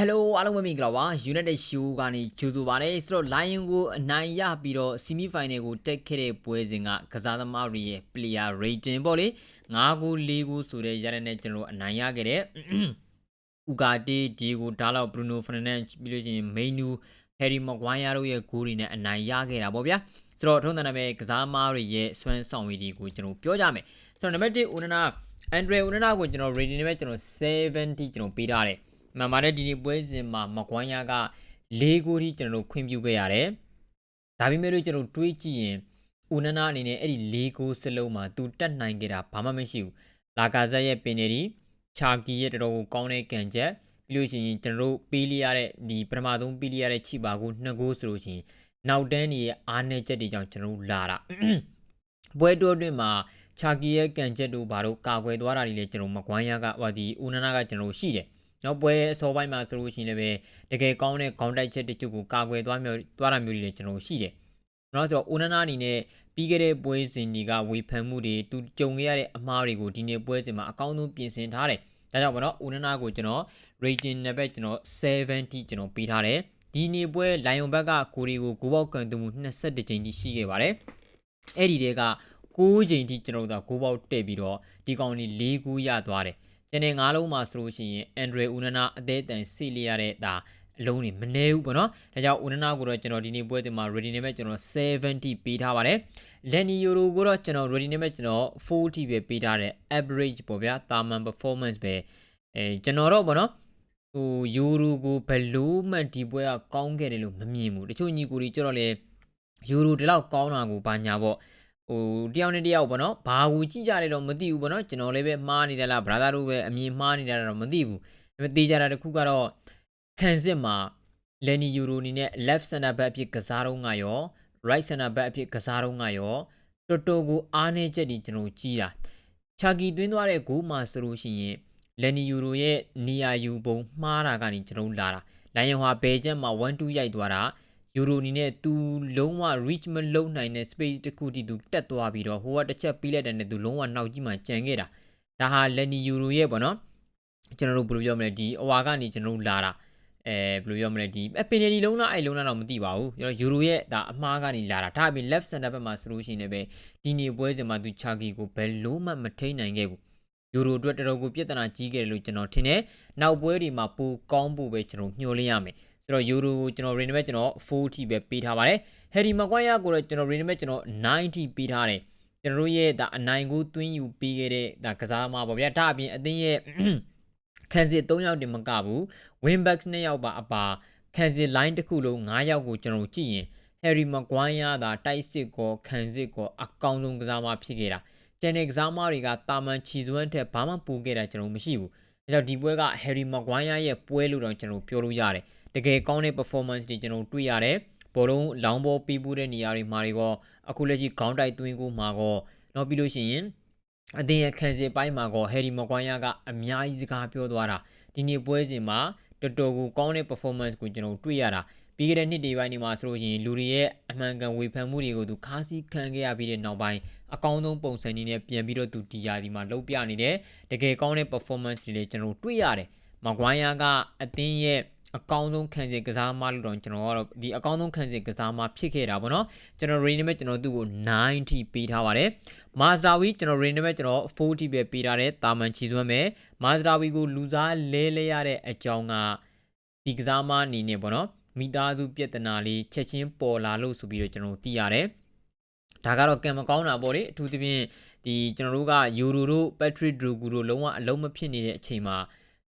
Hello အားလုံးပဲမင်္ဂလာပါ United Show ကနေကြိုဆိုပါရစေဆိုတော့ Lion ကိုအနိုင်ရပြီးတော့ semi final ကိုတက်ခဲ့တဲ့ပွဲစဉ်ကကစားသမားတွေရဲ့ player rating ပေါ့လေ9ကို4ကိုဆိုတဲ့ရတဲ့နဲ့ကျွန်တော်တို့အနိုင်ရခဲ့တဲ့ဥကာတီဒီကိုဒါလောက်ဘရူနိုဖာနန်ပြီးလို့ရှိရင်မိနူဟယ်ရီမဂွိုင်းယာတို့ရဲ့ဂိုးတွေနဲ့အနိုင်ရခဲ့တာပေါ့ဗျာဆိုတော့ထုံးတန်တဲ့ကစားသမားတွေရဲ့စွမ်းဆောင်ရည်တွေကိုကျွန်တော်ပြောကြမယ်ဆိုတော့နံပါတ်1ဦးနနာအန်ဒရီဦးနနာကိုကျွန်တော် rating နဲ့ကျွန်တော်70ကျွန်တော်ပေးထားတယ် မှန်ပါတယ်ဒီနေ့ပွဲစဉ်မှာမကွိုင်းယာက၄ဂိုးထိကျွန်တော်တို့ခွင့်ပြုခဲ့ရတယ်ဒါပေမဲ့လို့ကျွန်တော်တွေးကြည့်ရင်ဦးနနာအနေနဲ့အဲ့ဒီ၄ဂိုးစလုံးမှာသူတက်နိုင်ခဲ့တာဘာမှမရှိဘူးလာကာဇက်ရဲ့ပင်နေဒီချာကီရဲ့တော်တော်ကိုကောင်းတဲ့ကန်ချက်ပြီးလို့ရှိရင်ကျွန်တော်တို့ပေးလိုက်ရတဲ့ဒီပထမဆုံးပေးလိုက်ရတဲ့ချိပါကို2ဂိုးဆိုလို့ရှိရင်နောက်တန်းကြီးရဲ့အားနည်းချက်တွေကြောင့်ကျွန်တော်တို့လာတာပွဲတိုးအတွင်းမှာချာကီရဲ့ကန်ချက်တို့ဘာလို့ကာကွယ်သွားတာတွေလည်းကျွန်တော်မကွိုင်းရကဟိုဒီဦးနနာကကျွန်တော်ရှိတယ် နောက်ပွဲအစောပိုင်းမှာဆိုလို့ရှိရင်လည်းတကယ်ကောင်းတဲ့ခေါင်းတိုက်ချက်တချို့ကိုကာကွယ်သွားမျိုးသွားတာမျိုးတွေလည်းကျွန်တော်ရှိတယ်။နောက်ဆိုတော့ဦးနနာအနေနဲ့ပြီးခဲ့တဲ့ပွဲစဉ်တွေကဝေဖန်မှုတွေသူကြုံခဲ့ရတဲ့အမှားတွေကိုဒီနေ့ပွဲစဉ်မှာအကောင်းဆုံးပြင်ဆင်ထားတယ်။ဒါကြောင့်မနော်ဦးနနာကိုကျွန်တော် rating နဲ့ပဲကျွန်တော်70ကျွန်တော်ပေးထားတယ်။ဒီနေ့ပွဲလိုင်ယွန်ဘက်ကကိုရီကိုကိုပေါက်ကန်သူမှု22ကြိမ်ကြီးရှိခဲ့ပါတယ်။အဲ့ဒီတဲက6ကြိမ်ထိကျွန်တော်တို့ကကိုပေါက်တက်ပြီးတော့ဒီကောင်ကြီး၄ခုရသွားတယ်။ ကျန်တဲ့၅လုံးမှာဆိုလို့ရှိရင်အန်ဒရီဦးနနာအသေးတန်စီလီရတဲ့ဒါအလုံးနေမနေဘူးပေါ့နော်။ဒါကြောင့်ဦးနနာကိုတော့ကျွန်တော်ဒီနေ့ပွဲတင်မှာ ready နေမဲ့ကျွန်တော်70ပေးထားပါတယ်။ Lenny Euro ကိုတော့ကျွန်တော် ready နေမဲ့ကျွန်တော်40ပဲပေးထားတယ် average ပေါ့ဗျာ။ Thermal performance ပဲအဲကျွန်တော်တော့ပေါ့နော်ဟိုယူရိုကိုဘလို့မှဒီပွဲကကောင်းခဲ့တယ်လို့မမြင်ဘူးတချို့ညီကိုတွေကြတော့လေယူရိုဒီလောက်ကောင်းတာကိုဘာညာပေါ့ ဟိုတယောက်နဲ့တယောက်ပေါ့နော်ဘာကိုကြည့်ကြတယ်တော့မသိဘူးပေါ့နော်ကျွန်တော်လည်းပဲမှားနေတယ်လား brother တို့ပဲအမြင်မှားနေတာတော့မသိဘူးဒါပေမဲ့တေးကြတာတခုကတော့ခံစစ်မှာ Lenny Euro နေနဲ့ left center back အဖြစ်ကစားတော့ငါရော right center back အဖြစ်ကစားတော့ငါရောတော်တော်ကိုအားနေချက်ဒီကျွန်တော်ကြည်တာချာကီသွင်းသွားတဲ့ဂိုးမှာဆိုလို့ရှိရင် Lenny Euro ရဲ့နေရာယူပုံမှားတာကနေကျွန်တော်လာတာလိုင်ယန်ဟွာဘယ်ချက်မှာ1-2ရိုက်သွားတာ ယူရိုနီနဲ့သူလုံးဝ reach မလုပ်နိုင်တဲ့ space တစ်ခုတည်းသူတက်သွားပြီးတော့ဟိုကတစ်ချက်ပြီးလိုက်တဲ့နဲ့သူလုံးဝနောက်ကြီးမှကြံခဲ့တာဒါဟာ Lenny Euro ရဲ့ပေါ့နော်ကျွန်တော်တို့ဘယ်လိုပြောမလဲဒီအဝါကနေကျွန်တော်တို့လာတာအဲဘယ်လိုပြောမလဲဒီအပင်နေလုံးလားအဲ့လုံးလားတော့မသိပါဘူးကျွန်တော်ယူရိုရဲ့ဒါအမှားကနေလာတာဒါအပြင် left center ဘက်မှာဆိုလို့ရှိရင်လည်းဒီနေပွဲစဉ်မှာသူချာကီကိုဘယ်လို့မှမထိန်နိုင်ခဲ့ဘူးယူရိုအတွက်တော်တော်ကိုပြဿနာကြီးခဲ့တယ်လို့ကျွန်တော်ထင်တယ်နောက်ပွဲတွေမှာပိုကောင်းဖို့ပဲကျွန်တော်ညှို့လင်းရမယ် ဆိုတော့ယူရိုကိုကျွန်တော် range မဲ့ကျွန်တော်40ပဲပေးထားပါတယ်ဟယ်ရီမကွိုင်းယာကိုတော့ကျွန်တော် range မဲ့ကျွန်တော်90ပေးထားတယ်ကျွန်တော်တို့ရဲ့ဒါအနိုင်ကိုတွင်းယူပြီးခဲ့တဲ့ဒါကစားမှာပေါ့ဗျာဒါအပြင်အသင်းရဲ့ခံစစ်3ယောက်တင်မကဘူး win backs 2ယောက်ပါအပါခံစစ် line တစ်ခုလုံး9ယောက်ကိုကျွန်တော်ကြည့်ရင် Harry Maguire သာတိုက်စစ်ကိုခံစစ်ကိုအကောင်းဆုံးကစားမဖြစ်ခဲ့တာကျန်တဲ့ကစားမတွေကတာမန်ချီစွမ်းထက်ဘာမှပိုခဲ့တာကျွန်တော်မရှိဘူးဒါကြောင့်ဒီပွဲက Harry Maguire ရဲ့ပွဲလို့တော့ကျွန်တော်ပြောလို့ရတယ် တကယ်ကောင်းတဲ့ performance တွေကျွန်တော်တွေ့ရတယ်ဘောလုံးလောင်းဘောပေးပို့တဲ့နေရာတွေမှာတွေကအခုလက်ရှိခေါင်းတိုက်သွင်းကိုမှာကောနောက်ပြီးလို့ရှိရင်အသင်းရဲ့ခံစစ်ပိုင်းမှာကောဟယ်ရီမကွိုင်းယာကအများကြီးစကားပြောသွားတာဒီနေ့ပွဲစဉ်မှာတော်တော်ကိုကောင်းတဲ့ performance ကိုကျွန်တော်တွေ့ရတာပြီးခဲ့တဲ့နှစ်တွေပိုင်းတွေမှာဆိုလို့ရှိရင်လူတွေရဲ့အမှန်ကန်ဝေဖန်မှုတွေကိုသူခါးစည်းခံခဲ့ရပြီးတဲ့နောက်ပိုင်းအကောင်းဆုံးပုံစံတွေနဲ့ပြန်ပြီးတော့သူဒီယာဒီမှာလှုပ်ပြနေတယ်တကယ်ကောင်းတဲ့ performance တွေလည်းကျွန်တော်တွေ့ရတယ်မကွိုင်းယာကအသင်းရဲ့ အကောင်းဆုံးခံစစ်ကစားမလို့တော့ကျွန်တော်ကတော့ဒီအကောင်းဆုံးခံစစ်ကစားမဖြစ်ခဲ့တာပေါ့နော်ကျွန်တော် range နဲ့ကျွန်တော်သူ့ကို90ထိပေးထားပါတယ်မာစတာဝီကျွန်တော် range နဲ့ကျွန်တော်40ပဲပေးထားတယ်တာမန်ချီသွမ်းမယ်မာစတာဝီကိုလူစားလဲလဲရတဲ့အကြောင်းကဒီကစားမအနေနဲ့ပေါ့နော်မိသားစုပြဿနာလေးချက်ချင်းပေါ်လာလို့ဆိုပြီးတော့ကျွန်တော်သိရတယ်ဒါကတော့ကံမကောင်းတာပေါ့လေအထူးသဖြင့်ဒီကျွန်တော်တို့ကယူရိုတို့ပက်ထရစ်ဒရူဂူတို့လုံးဝအလုံးမဖြစ်နေတဲ့အချိန်မှာ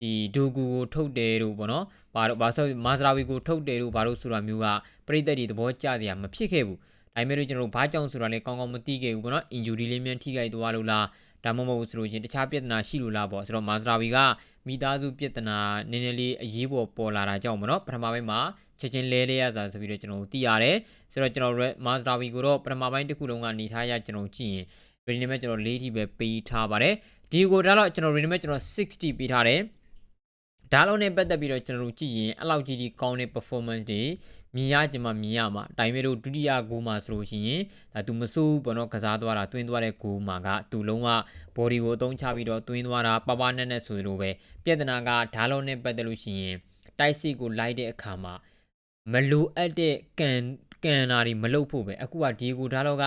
ဒီဒိုဂူကိုထုတ်တယ်တို့ပေါ့နော်ဘာလို့ဘာဆိုမာစရာဝီကိုထုတ်တယ်တို့ဘာလို့ဆိုတာမျိုးကပြိသက်တွေသဘောကျတယ်မဖြစ်ခဲ့ဘူးဒါပေမဲ့ကျွန်တော်တို့ဘာကြောင့်ဆိုတာလဲကောင်းကောင်းမသိခဲ့ဘူးပေါ့နော် injury လေးမြန်ထိခိုက်သွားလို့လားဒါမှမဟုတ်ဆိုလို့ချင်းတခြားပြဿနာရှိလို့လားပေါ့ဆိုတော့မာစရာဝီကမိသားစုပြဿနာနည်းနည်းလေးအရေးပေါ်ပေါ်လာတာကြောင့်ပေါ့နော်ပထမပိုင်းမှာချက်ချင်းလဲလဲရတာဆိုပြီးတော့ကျွန်တော်သိရတယ်ဆိုတော့ကျွန်တော်မာစရာဝီကိုတော့ပထမပိုင်းတစ်ခုလုံးကနေထားရကျွန်တော်ကြည့်ရင်ဗီဒီယိုနဲ့ကျွန်တော်၄ထိပဲပေးထားပါတယ်ဒီကိုဒါတော့ကျွန်တော်ဗီဒီယိုနဲ့ကျွန်တော်60ပေးထားတယ် ဒါလုံးနဲ့ပတ်သက်ပြီးတော့ကျွန်တော်တို့ကြည့်ရင်အဲ့လောက်ကြီးဒီကောင်းတဲ့ performance တွေမြင်ရကြမှာမြင်ရမှာအတိုင်းမျိုးတို့ဒုတိယဂိုးမှာဆိုလို့ရှိရင်ဒါသူမစိုးဘူးပေါ့နော်ကစားသွားတာတွင်းသွားတဲ့ဂိုးမှာကသူလုံးဝ body ကိုအသုံးချပြီးတော့တွင်းသွားတာပပနဲ့နဲ့ဆိုလိုပဲပြဿနာကဓာတ်လုံးနဲ့ပတ်သက်လို့ရှိရင်တိုက်စစ်ကိုလိုက်တဲ့အခါမှာမလိုအပ်တဲ့ကန်ကန်နာတွေမလုပ်ဖို့ပဲအခုကဒီကိုဒါတော့က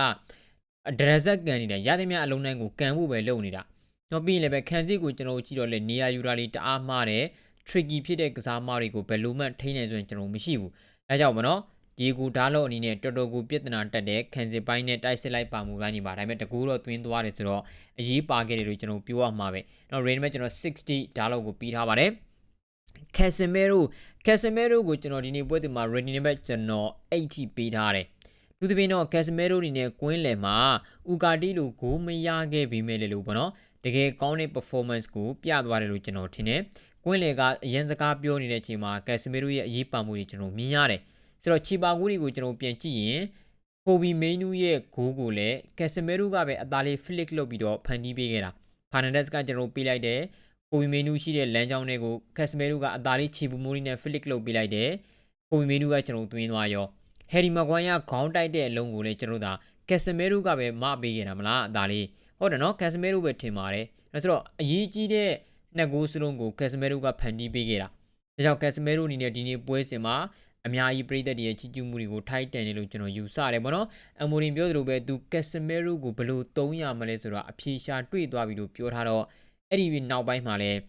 ဒရဇက်ကန်နေတာရသမျှအလုံးတိုင်းကိုကန်ဖို့ပဲလုပ်နေတာတော့ပြီးရင်လည်းပဲခံစစ်ကိုကျွန်တော်တို့ကြည့်တော့လေနေရာယူတာတွေတအားမှားတယ် tricky ဖြစ်တဲ့ကစားမတွေကိုဘယ်လိုမှထိနေဆိုရင်ကျွန်တော်မရှိဘူး။အဲကြောင့်မနော်ဒီကူဓာတ်လုံးအနေနဲ့တော်တော်ကိုပြဿနာတက်တဲ့ခံစစ်ပိုင်းနဲ့တိုက်စစ်လိုက်ပါမှုပိုင်းနေပါဒါပေမဲ့တကူတော့သွင်းသွားတယ်ဆိုတော့အရေးပါခဲ့တယ်လို့ကျွန်တော်ပြောရမှာပဲ။နော် range မှာကျွန်တော်60ဓာတ်လုံးကိုပြီးထားပါတယ်။ Casemiro Casemiro ကိုကျွန်တော်ဒီနေ့ပွဲဒီမှာ range နဲ့ပဲကျွန်တော်80ပေးထားတယ်။သူတပင်းတော့ကက်စမဲရိုအနေနဲ့ကွင်းလယ်မှာဥကာတီလိုဂိုးမရခဲ့ပေမဲ့လည်းလို့ပေါ့နော်တကယ်ကောင်းတဲ့ performance ကိုပြသွားတယ်လို့ကျွန်တော်ထင်တယ်။ ကွင်းလယ်ကအရင်စကားပြောနေတဲ့အချိန်မှာ Casemiro ရဲ့အရေးပါမှုတွေကျွန်တော်မြင်ရတယ်ဆိုတော့ချီပါကူတွေကိုကျွန်တော်ပြန်ကြည့်ရင်ကိုဘီမင်းနူးရဲ့ဂိုးကိုလည်း Casemiro ကပဲအသားလေး flick လုပ်ပြီးတော့ဖန်တီးပေးခဲ့တာ Fernandes ကကျွန်တော်ပေးလိုက်တယ်ကိုဘီမင်းနူးရှိတဲ့လမ်းကြောင်းတွေကို Casemiro ကအသားလေးချီပူမိုးလေးနဲ့ flick လုပ်ပေးလိုက်တယ်ကိုဘီမင်းနူးကကျွန်တော်တွင်းသွားရော Harry Maguire ခေါင်းတိုက်တဲ့အလုံးကိုလည်းကျွန်တော်တို့ဒါ Casemiro ကပဲမပေးခဲ့တာမလားအသားလေးဟုတ်တယ်နော် Casemiro ပဲထင်ပါတယ်ဒါဆိုတော့အရေးကြီးတဲ့ နှစ်ဂိုးစလုံးကို Casemiro ကဖန်တီးပေးခဲ့တာဒါကြောင့် Casemiro အနေနဲ့ဒီနေ့ပွဲစဉ်မှာအများကြီးပြည်သက်တွေရဲ့ချီးကျူးမှုတွေကိုထိုက်တန်တယ်လို့ကျွန်တော်ယူဆတယ်ပေါ့နော်အမိုရင်ပြောသလိုပဲသူ Casemiro ကိုဘယ်လိုသုံးရမလဲဆိုတော့အဖြေရှာတွေ့သွားပြီလို့ပြောထားတော့အဲ့ဒီနောက်ပိုင်းမှာလည်း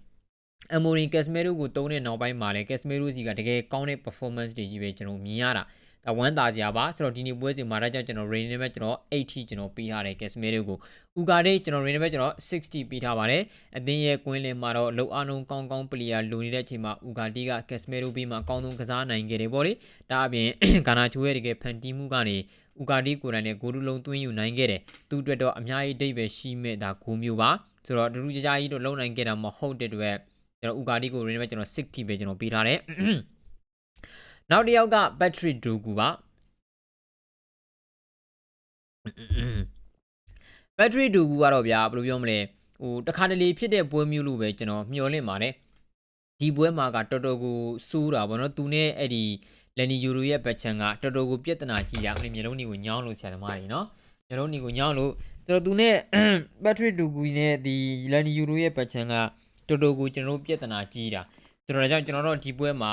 အမိုရင် Casemiro ကိုသုံးတဲ့နောက်ပိုင်းမှာလည်း Casemiro စီကတကယ်ကောင်းတဲ့ performance တွေကြီးပဲကျွန်တော်မြင်ရတာ ဒါဝမ်းသာကြပါဆိုတော့ဒီနေ့ပွဲစဉ်မှာဒါကြောင့်ကျွန်တော် rating နဲ့ပဲကျွန်တော်80ကျွန်တော်ပေးထားတယ် Casemiro ကိုဥကာဒေကျွန်တော် rating နဲ့ပဲကျွန်တော်60ပေးထားပါတယ်အသင်းရဲ့ကွင်းလင်မှာတော့လုံအားလုံးကောင်းကောင်း player လိုနေတဲ့အချိန်မှာဥကာတီက Casemiro ပြီးမှအကောင်းဆုံးကစားနိုင်ခဲ့တယ်ပေါ့လေဒါအပြင်ဂါနာချိုရဲ့တကယ်ဖန်တီးမှုကနေဥကာတီကိုယ်တိုင်နဲ့ဂိုးတူလုံးသွင်းယူနိုင်ခဲ့တယ်သူ့အတွက်တော့အများကြီးအဓိပ္ပာယ်ရှိမဲ့ဒါဂိုးမျိုးပါဆိုတော့တူတူကြကြကြီးတော့လုံနိုင်ခဲ့တာမဟုတ်တဲ့အတွက်ကျွန်တော်ဥကာတီကို rating နဲ့ပဲကျွန်တော်60ပဲကျွန်တော်ပေးထားတယ် နောက်တစ်ယောက်က battery dogu ပါ battery တူဘူးကတော့ဗျာဘယ်လိုပြောမလဲဟိုတခါတလေဖြစ်တဲ့ပွဲမျိုးလို့ပဲကျွန်တော်မျှော်လင့်ပါတယ်ဒီပွဲမှာကတော်တော်ကိုစိုးတာဗောနော်သူနဲ့အဲ့ဒီလန်နီယူရိုရဲ့ဘက်ချန်ကတော်တော်ကိုပြဿနာကြီးရအဲ့ဒီမျိုးလုံးတွေကိုညောင်းလို့ဆရာသမားတွေနော်မျိုးလုံးတွေကိုညောင်းလို့ဆိုတော့သူနဲ့ battery တူကူနဲ့ဒီလန်နီယူရိုရဲ့ဘက်ချန်ကတော်တော်ကိုကျွန်တော်တို့ပြဿနာကြီးတာဆိုတော့ဒါကြောင့်ကျွန်တော်တို့ဒီပွဲမှာ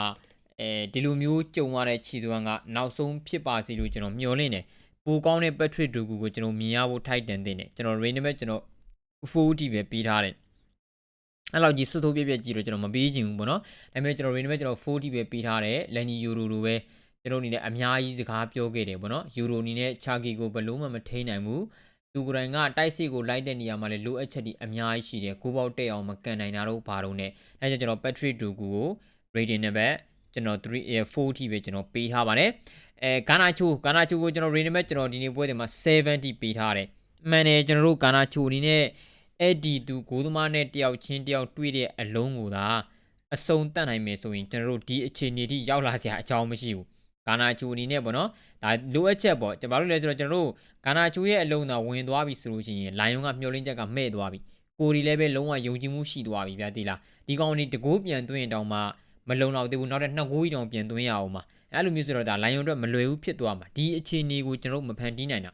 အဲဒီလိုမျိုးကြုံရတဲ့ခြေစွမ်းကနောက်ဆုံးဖြစ်ပါစေလို့ကျွန်တော်မျှော်လင့်တယ်ပိုကောင်းတဲ့ Patrick Dogu ကိုကျွန်တော်မြင်ရဖို့ထိုက်တန်တဲ့နေကျွန်တော် Rain နဲ့ကျွန်တော်40ပဲပေးထားတယ်အဲ့လောက်ကြီးစွတ်ထိုးပြပြကြည့်တော့ကျွန်တော်မပေးချင်ဘူးပေါ့နော်ဒါပေမဲ့ကျွန်တော် Rain နဲ့ကျွန်တော်40ပဲပေးထားတယ်လန်နီယူရိုလိုပဲကျွန်တော်အနေနဲ့အများကြီးစကားပြောခဲ့တယ်ပေါ့နော်ယူရိုအနေနဲ့ချာကီကိုဘလို့မှမထိန်နိုင်ဘူးသူကိုယ်တိုင်ကတိုက်စစ်ကိုလိုက်တဲ့နေရာမှာလည်းလိုအပ်ချက်တွေအများကြီးရှိတယ်ကိုပေါက်တက်အောင်မကန်နိုင်တာတော့ဘာလို့ ਨੇ အဲကြောင့်ကျွန်တော် Patrick Dogu ကို rating နဲ့ပဲ ကျွန်တော်3 40ပဲကျွန်တော်ပေးထားပါတယ်အဲဂါနာချိုဂါနာချိုကိုကျွန်တော် rating မဲ့ကျွန်တော်ဒီနေ့ပွဲတွေမှာ70ပေးထားတယ်အမှန်တယ်ကျွန်တော်တို့ဂါနာချိုအနေနဲ့အဲ့ဒီသူဂိုးသမားနဲ့တယောက်ချင်းတယောက်တွေ့တဲ့အလုံးကိုသာအစုံတတ်နိုင်မယ်ဆိုရင်ကျွန်တော်တို့ဒီအခြေအနေထိရောက်လာစရာအကြောင်းမရှိဘူးဂါနာချိုအနေနဲ့ပေါ့နော်ဒါလိုအပ်ချက်ပေါ့ကျွန်တော်တို့လည်းဆိုတော့ကျွန်တော်တို့ဂါနာချိုရဲ့အလုံးသာဝင်သွားပြီဆိုလို့ရှိရင်လိုင်ယွန်ကမျောလင်းချက်ကမဲ့သွားပြီကိုရီလည်းပဲလုံးဝယုံကြည်မှုရှိသွားပြီဗျာတိလားဒီကောင်ဒီတကိုးပြန်သွင်းရင်တောင်မှ မလုံလောက်သေးဘူးနောက်တဲ့နှစ်ကိုးကြီးတောင်ပြန်သွင်းရအောင်ပါအဲ့လိုမျိုးဆိုတော့ဒါလိုင်ယွန်အတွက်မလွယ်ဘူးဖြစ်သွားမှာဒီအခြေအနေကိုကျွန်တော်မဖန်တီးနိုင်တာ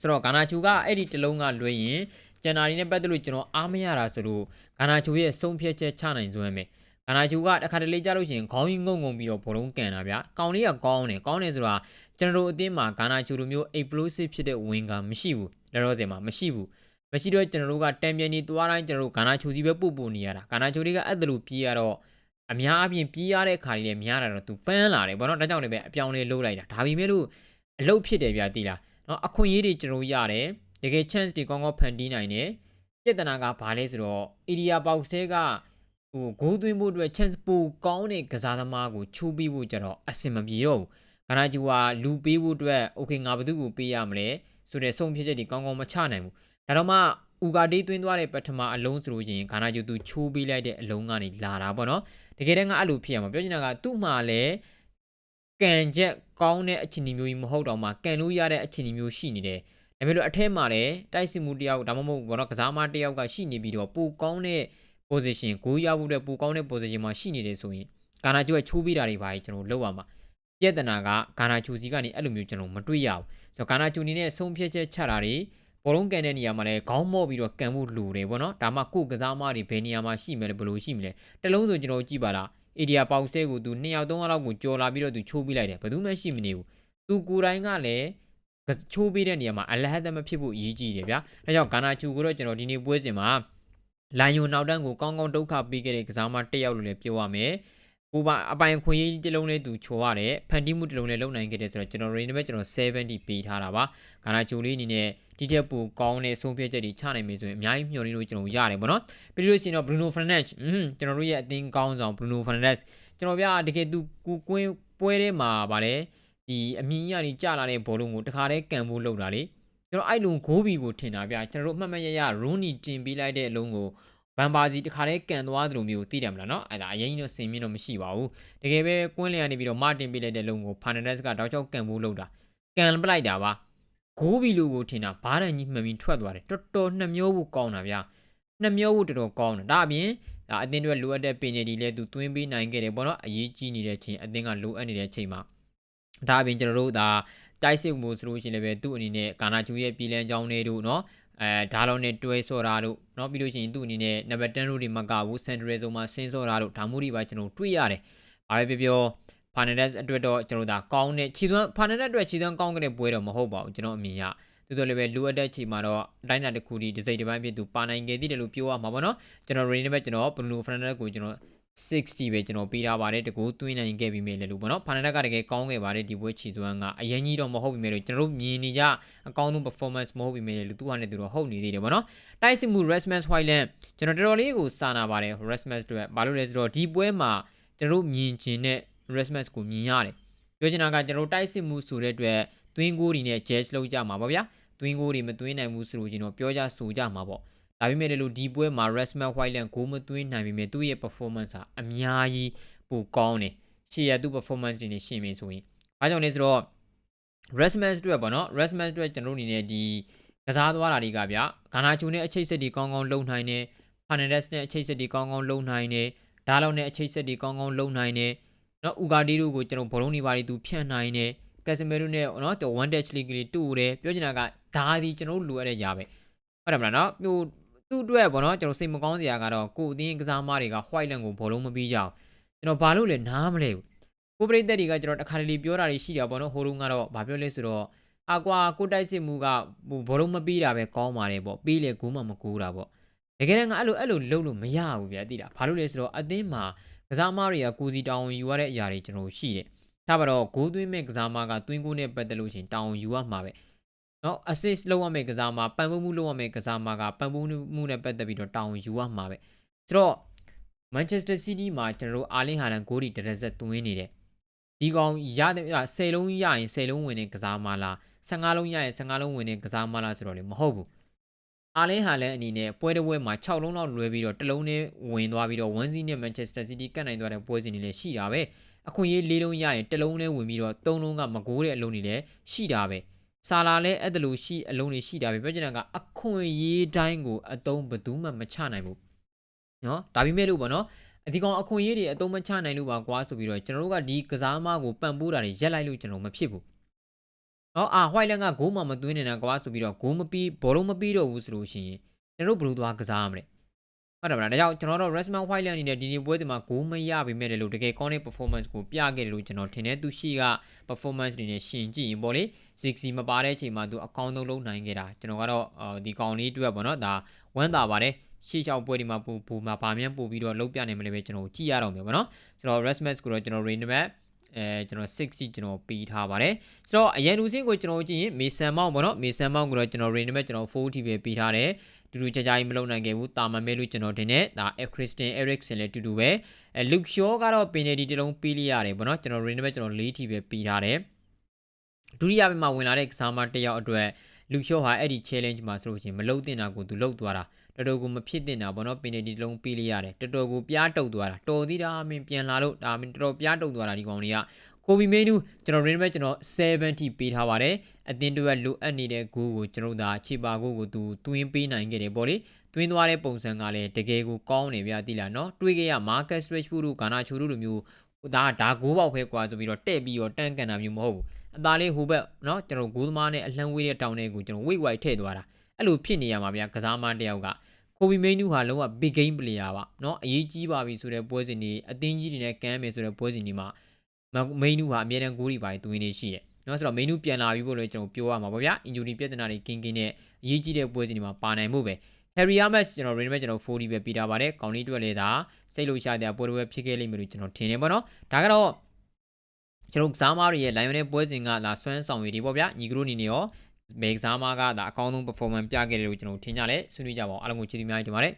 ဆိုတော့ဂါနာချူကအဲ့ဒီတလုံးကလွယ်ရင်ကျန်နာရီနဲ့ပတ်သက်လို့ကျွန်တော်အားမရတာဆိုလို့ဂါနာချူရဲ့ဆုံးဖြတ်ချက်ချနိုင်စွမ်းပဲဂါနာချူကတစ်ခါတလေကြားလို့ရှိရင်ခေါင်းကြီးငုံငုံပြီးတော့ဘောလုံးကန်တာဗျာကောင်းလေးကကောင်းတယ်ကောင်းတယ်ဆိုတာကျွန်တော်တို့အသင်းမှာဂါနာချူလိုမျိုး explosive ဖြစ်တဲ့ဝင်ကမရှိဘူးလောလောဆယ်မှာမရှိဘူးမရှိတော့ကျွန်တော်တို့ကတံပြန်နေသွားတိုင်းကျွန်တော်တို့ဂါနာချူစီပဲပို့ပို့နေရတာဂါနာချူတွေကအဲ့ဒါလိုပြေးရတော့ အများအပြားပြေးရတဲ့ခါတွေလည်းများတာတော့သူပန်းလာတယ်ဘောနော်ဒါကြောင့်လည်းပဲအပြောင်းလေးလှုပ်လိုက်တာဒါပေမဲ့လို့အလုတ်ဖြစ်တယ်ဗျာတိလားနော်အခွင့်အရေးတွေကျွန်တော်ရတယ်တကယ် chance တွေကောင်းကောင်းဖန်တီးနိုင်တယ်ပြဿနာကဘာလဲဆိုတော့ area box ဆဲကဟိုဂိုးသွင်းဖို့အတွက် chance ပိုကောင်းတဲ့ကစားသမားကိုချိုးပြီးဖို့ကြတော့အဆင်မပြေတော့ဘူးခနာကျူကလူပေးဖို့အတွက် okay ငါဘသူ့ကိုပေးရမလဲဆိုတဲ့ဆုံးဖြတ်ချက်တွေကောင်းကောင်းမချနိုင်ဘူးဒါတော့မှဥကာတေးသွင်းသွားတဲ့ပထမအလုံးဆိုလို့ရင်ခနာကျူသူချိုးပေးလိုက်တဲ့အလုံးကနေလာတာပေါ့နော် တကယ်တမ်းကအဲ့လိုဖြစ်ရမှာပြောချင်တာကသူ့မှာလည်းကန်ချက်ကောင်းတဲ့အခြေအနေမျိုးကြီးမဟုတ်တော့မှကန်လို့ရတဲ့အခြေအနေမျိုးရှိနေတယ်ဒါပေမဲ့လို့အထက်မှာလည်းတိုက်စစ်မှုတယောက်ဒါမှမဟုတ်ဘောနော်ကစားမတယောက်ကရှိနေပြီးတော့ပိုကောင်းတဲ့ position ကိုရဖို့တဲ့ပိုကောင်းတဲ့ position မှာရှိနေတယ်ဆိုရင်ကာနာကျိုးကချိုးပေးတာတွေပါကျွန်တော်လောက်ရမှာပြဿနာကဂါနာချူစီကနေအဲ့လိုမျိုးကျွန်တော်မတွေ့ရဘူးဆိုတော့ဂါနာချူနေနဲ့ဆုံးဖြတ်ချက်ချတာတွေ ဘောလုံးကန်တဲ့နေရာမှာလည်းခေါင်းမော့ပြီးတော့ကန်ဖို့လိုတယ်ပေါ့နော်ဒါမှကိုယ်ကစားမတွေဘယ်နေရာမှာရှိမလဲဘယ်လိုရှိမလဲတလုံးဆိုကျွန်တော်ကြည့်ပါလား area box တွေကိုသူ2ယောက်3ယောက်လောက်ကိုကြော်လာပြီးတော့သူချိုးပြလိုက်တယ်ဘယ်သူမှရှိမနေဘူးသူကိုယ်တိုင်ကလည်းချိုးပေးတဲ့နေရာမှာအလဟတ်မဖြစ်ဖို့အရေးကြီးတယ်ဗျာဒါကြောင့်ဂါနာချူကိုတော့ကျွန်တော်ဒီနေ့ပွဲစဉ်မှာလိုင်ယွန်နောက်တန်းကိုကောင်းကောင်းဒုက္ခပေးခဲ့တဲ့ကစားမတစ်ယောက်လို့လည်းပြောရမယ် ကိုပါအပိုင်ခွင့်ရေးတစ်လုံးလေးသူချိုရတယ်ဖန်တီးမှုတစ်လုံးလေးလုံနိုင်ခဲ့တယ်ဆိုတော့ကျွန်တော်ရင်းနေပဲကျွန်တော်70ပေးထားတာပါဂါနာချူလေးအနေနဲ့ဒီတက်ပူကောင်းတဲ့ဆုံးဖြတ်ချက်တွေချနိုင်မယ်ဆိုရင်အများကြီးမျှော်လင့်လို့ကျွန်တော်ရတယ်ပေါ့နော်ပြီးလို့ရှိရင်တော့ Bruno Fernandes อืมကျွန်တော်တို့ရဲ့အသင်းကောင်းဆောင် Bruno Fernandes ကျွန်တော်ပြတကယ်သူကူကွင်းပွဲထဲမှာဗာလေဒီအမြင့်ကြီးကနေကြာလာတဲ့ဘောလုံးကိုတခါတည်းကန်ဖို့လုပ်တာလေကျွန်တော်အဲ့လုံဂိုးဘီကိုထင်တာဗျကျွန်တော်တို့အမှတ်မရရ Rooney တင်ပေးလိုက်တဲ့အလုံးကို ဘန်ပါစီတခါတည်းကန်သွားသလိုမျိုးသိတယ်မလားနော်အဲ့ဒါအရင်ကြီးတော့စင်မြင့်တော့မရှိပါဘူးတကယ်ပဲကွင်းလျံနေပြီးတော့မာတင်ပေးလိုက်တဲ့လုံကိုဖာနန်ဒက်စ်ကတောက်ချောက်ကန်ဖို့လုပ်တာကန်ပလိုက်တာပါဂိုးဘီလိုကိုထင်တာဘားတန်ကြီးမှန်ပြီးထွက်သွားတယ်တော်တော်နှမျိုးဖို့ကောင်းတာဗျာနှမျိုးဖို့တော်တော်ကောင်းတယ်ဒါအပြင်ဒါအသင်းတွေလိုအပ်တဲ့ပင်နယ်ဒီလဲသူသွင်းပေးနိုင်ခဲ့တယ်ပေါ့နော်အရေးကြီးနေတဲ့ချင်းအသင်းကလိုအပ်နေတဲ့ချိန်မှာဒါအပြင်ကျွန်တော်တို့ဒါတိုက်စစ်မှုဆိုလို့ရှိရင်လည်းပဲသူ့အနေနဲ့ကာနာချူရဲ့ပြည်လန်းချောင်းလေးတို့နော် အဲဒါလုံးနဲ့တွဲဆော့တာတို့เนาะပြီးလို့ရှိရင်သူ့အနေနဲ့နံပါတ်10တို့ဒီမကဘူးစန်ဒရဲဆိုမှာဆင်းဆော့တာတို့ဒါမျိုးတွေပါကျွန်တော်တွေ့ရတယ်။ဘာပဲပြောပြောဖာနက်ဒက်အတွက်တော့ကျွန်တော်ဒါကောင်းတဲ့ခြေသွမ်းဖာနက်ဒက်အတွက်ခြေသွမ်းကောင်းတဲ့ပွဲတော့မဟုတ်ပါဘူးကျွန်တော်အမြင်ရ။သူတို့လည်းပဲလိုအပ်တဲ့ချိန်မှာတော့တိုင်းနာတစ်ခုဒီဒီစိတ်တစ်ပိုင်းဖြစ်သူပါနိုင်ခဲ့သေးတယ်လို့ပြောရမှာပေါ့နော်ကျွန်တော် rain ပဲကျွန်တော် Bruno Fernandes ကိုကျွန်တော် 60ပဲကျွန်တော်ပေးထားပါတယ်တကူသွင်းနိုင်ခဲ့ပြီးမြဲလေလို့ပေါ့နော်ဖာနက်ကတကယ်ကောင်းခဲ့ပါတယ်ဒီပွဲချီစွမ်းကအရင်ကြီးတော့မဟုတ်ပြီမြဲလို့ကျွန်တော်တို့မြင်နေကြအကောင်းဆုံး performance မဟုတ်ပြီမြဲလေလို့သူကလည်းသူတော့ဟုတ်နေသေးတယ်ပေါ့နော်တိုက်စစ်မှု Rasmus Hojlund ကျွန်တော်တော်တော်လေးကိုစာနာပါတယ် Rasmus တို့ဘာလို့လဲဆိုတော့ဒီပွဲမှာကျွန်တော်တို့မြင်ကျင်တဲ့ Rasmus ကိုမြင်ရတယ်ပြောချင်တာကကျွန်တော်တိုက်စစ်မှုဆိုတဲ့အတွက်သွင်းကိုးတွေနဲ့ jazz လောက်ကြမှာပါဗျာသွင်းကိုးတွေမသွင်းနိုင်ဘူးဆိုလို့ကျွန်တော်ပြောကြဆိုကြမှာပေါ့ ဒါပေမဲ့လည်းဒီပွဲမှာ Rasmus Hojlund ဂိုးမသွင်းနိုင်ပေမဲ့သူ့ရဲ့ performance ဟာအများကြီးပိုကောင်းတယ်ရှေ့ရသူ့ performance တွေနဲ့ရှင်းမယ်ဆိုရင်အားကြောင့်လဲဆိုတော့ Rasmus တို့ပေါ့နော် Rasmus တို့ကျွန်တော်တို့အနေနဲ့ဒီကစားသွားတာတွေကဗျဂါနာချူနဲ့အချိတ်ဆက်တွေကောင်းကောင်းလုံနိုင်တယ် Fernandes နဲ့အချိတ်ဆက်တွေကောင်းကောင်းလုံနိုင်တယ်ဒါလောက်နဲ့အချိတ်ဆက်တွေကောင်းကောင်းလုံနိုင်တယ်နော်ဥကာဒီတို့ကိုကျွန်တော်ဘောလုံးတွေပါတွေသူဖြန့်နိုင်တယ်ကက်စမီရိုနဲ့နော်တော့ one touch league လေးတူတယ်ပြောချင်တာကဒါဒီကျွန်တော်လိုအပ်တဲ့ຢာပဲဟုတ်တယ်မလားနော်ဟို သူ့အတွက်ပေါ့နော်ကျွန်တော်စိတ်မကောင်းစရာကတော့ကိုအသင်းကစားမတွေက white line ကိုဘောလုံးမပြီးကြအောင်ကျွန်တော်ဘာလို့လဲနားမလဲဘူးကိုပရိသတ်တွေကကျွန်တော်တစ်ခါတလေပြောတာတွေရှိတာပေါ့နော်ဟိုတုန်းကတော့ဘာပြောလဲဆိုတော့အကွာကိုတိုက်စစ်မှုကဟိုဘောလုံးမပြီးတာပဲကောင်းပါတယ်ပေါ့ပြီးလေကူးမှမကူးတာပေါ့တကယ်တမ်းကအဲ့လိုအဲ့လိုလုပ်လို့မရဘူးဗျာသိလားဘာလို့လဲဆိုတော့အသင်းမှာကစားမတွေကကိုစီတောင်းယူရတဲ့အရာတွေကျွန်တော်ရှိတယ်ဒါပါတော့ဂိုးသွင်းမဲ့ကစားမကသွင်းကိုနဲ့ပတ်သက်လို့ရှင်တောင်းယူရမှာပဲ နော် assist လုပ်ရမယ့်ကစားမပံ့ပိုးမှုလုပ်ရမယ့်ကစားမကပံ့ပိုးမှုနဲ့ပတ်သက်ပြီးတော့တောင်းယူရမှာပဲဆိုတော့ Manchester City မှာကျွန်တော်တို့အာလင်ဟာလန်ဂိုးဒီတရက်ဆက်သွင်းနေတယ်ဒီကောင်ရတဲ့10လုံးရရင်10လုံးဝင်တဲ့ကစားမလား15လုံးရရင်15လုံးဝင်တဲ့ကစားမလားဆိုတော့လေမဟုတ်ဘူးအာလင်ဟာလန်အနေနဲ့ပွဲတစ်ပွဲမှာ6လုံးလောက်လွဲပြီးတော့တစ်လုံးနဲ့ဝင်သွားပြီးတော့1 0နဲ့ Manchester City ကတ်နိုင်သွားတဲ့ပွဲစဉ်တွေလည်းရှိတာပဲအခွင့်အရေး၄လုံးရရင်တစ်လုံးနဲ့ဝင်ပြီးတော့၃လုံးကမကိုးတဲ့အလုံးတွေလည်းရှိတာပဲ ဆာလာလည်းအဲ့ဒါလိုရှိအလုံးတွေရှိတာပဲပြောချင်တာကအခွင့်အရေးတိုင်းကိုအတုံးဘယ်သူမှမချနိုင်ဘူးနော်ဒါပေမဲ့လို့ပေါ့နော်အဒီကောင်အခွင့်အရေးတွေအတုံးမချနိုင်လို့ပါကွာဆိုပြီးတော့ကျွန်တော်တို့ကဒီကစားမကိုပံ့ပိုးတာတွေရက်လိုက်လို့ကျွန်တော်မဖြစ်ဘူးနော်အာဟွိုက်လန်ကဂိုးမှမသွင်းနေတာကွာဆိုပြီးတော့ဂိုးမပြီးဘောလုံးမပြီးတော့ဘူးဆိုလို့ရှိရင်ကျွန်တော်တို့ဘယ်လိုသွားကစားရမလဲ ဟုတ်တယ်မလားဒါကြောင့်ကျွန်တော်တို့ Resman Whiteland အနေနဲ့ဒီနေ့ပွဲဒီမှာဂိုးမရပေမဲ့လည်းလို့တကယ်ကောင်းတဲ့ performance ကိုပြခဲ့တယ်လို့ကျွန်တော်ထင်တယ်သူရှိက performance တွေနဲ့ရှင်ကြည့်ရင်ပေါ့လေ60မပါတဲ့အချိန်မှာသူအကောင်းဆုံးလုပ်နိုင်ခဲ့တာကျွန်တော်ကတော့ဒီကောင်လေးတွေ့ပေါ့နော်ဒါဝမ်းသာပါတယ်ရှေ့လျှောက်ပွဲဒီမှာပူပူမှာဗာမြန်ပူပြီးတော့လုံးပြနိုင်မလဲပဲကျွန်တော်ကြည့်ရတော့မယ်ပေါ့နော်ဆိုတော့ Resmax ကိုတော့ကျွန်တော် Rain Map အဲကျွန်တော်60ကျွန်တော်ပေးထားပါတယ်ဆိုတော့အရန်လူစင်းကိုကျွန်တော်ကြည့်ရင်မေဆန်မောင်းပေါ့နော်မေဆန်မောင်းကိုတော့ကျွန်တော် Rain Map ကျွန်တော်40ပဲပေးထားတယ်တူတူကြကြကြီးမလုပ်နိုင်ခဲ့ဘူးတာမမဲလို့ကျွန်တော်တင်တယ်ဒါ F Christian Eriksen လည်းတူတူပဲအဲ Luke Shaw ကတော့ penalty တစ်လုံးပေးလိုက်ရတယ်ပေါ့နော်ကျွန်တော် Rain Map ကျွန်တော်4 t ပဲပေးထားတယ်ဒုတိယပိုင်းမှာဝင်လာတဲ့ကစားမတစ်ယောက်အတွက် Luke Shaw ဟာအဲ့ဒီ challenge မှာဆိုလို့ချင်းမလုပ်တင်တာကိုသူလုပ်သွားတာ တော်တော်ကိုမဖြစ်တင်တာပေါ့နော်ပင်နေဒီလုံးပေးလိုက်ရတယ်တော်တော်ကိုပြားတုတ်သွားတာတော်သေးတာမင်းပြန်လာလို့ဒါမင်းတော်တော်ပြားတုတ်သွားတာဒီကောင်တွေကကိုဘီမေနူကျွန်တော် range ကျွန်တော်70ပေးထားပါတယ်အတင်းတွေလိုအပ်နေတဲ့ဂိုးကိုကျွန်တော်ဒါခြေပါဂိုးကိုသူတွင်းပေးနိုင်ခဲ့တယ်ပေါ့လေတွင်းသွားတဲ့ပုံစံကလည်းတကယ်ကိုကောင်းနေဗျာတိလာနော်တွေးခဲ့ရ market stretch ဖို့တို့ဂါနာချိုတို့လိုမျိုးဒါဒါဂိုးပေါက်ပဲကွာဆိုပြီးတော့တဲ့ပြီးတော့တန့်ကန်တာမျိုးမဟုတ်ဘူးအသားလေးဟိုဘက်နော်ကျွန်တော်ဂိုးသမားနဲ့အလှမ်းဝေးတဲ့တောင်တွေကိုကျွန်တော်ဝိတ်ဝိုက်ထည့်သွားတာအဲ့လိုဖြစ်နေရမှာဗျာကစားမတယောက်က ကိုဘီမိနူဟာလုံးဝ big game player ပါเนาะအရေးကြီးပါပြီဆိုတဲ့ပွဲစဉ်တွေအသင်းကြီးတွေနဲ့ကမ်းမယ်ဆိုတဲ့ပွဲစဉ်တွေမှာမိနူဟာအမြဲတမ်းဂိုးတွေပါသွင်းနေရှိတယ်เนาะဆိုတော့မိနူပြန်လာပြီဖို့လည်းကျွန်တော်ပြောရမှာပေါ့ဗျာ injury ပြဿနာတွေကင်းကင်းနဲ့အရေးကြီးတဲ့ပွဲစဉ်တွေမှာပါနိုင်မှုပဲ Harry Ahmed ကျွန်တော် Rain မဲ့ကျွန်တော်40ပဲပြီးတာပါတယ်ကောင်းလေးတွေ့လေတာစိတ်လို့ရှာတဲ့ပွဲတွေဖြစ်ခဲ့လိမ့်မယ်လို့ကျွန်တော်ထင်နေပါတော့ဒါကတော့ကျွန်တော်ကစားမားတွေရဲ့ Lion နဲ့ပွဲစဉ်ကလာဆွမ်းဆောင်ရည်တွေပေါ့ဗျာညီကတို့အနေနဲ့ရော မေကစားမားကဒါအကောင်းဆုံး performance ပြခဲ့တယ်လို့ကျွန်တော်ထင်ကြလဲဆွေးနွေးကြပါအောင်အားလုံးကိုကျေးဇူးများတင်ပါတယ်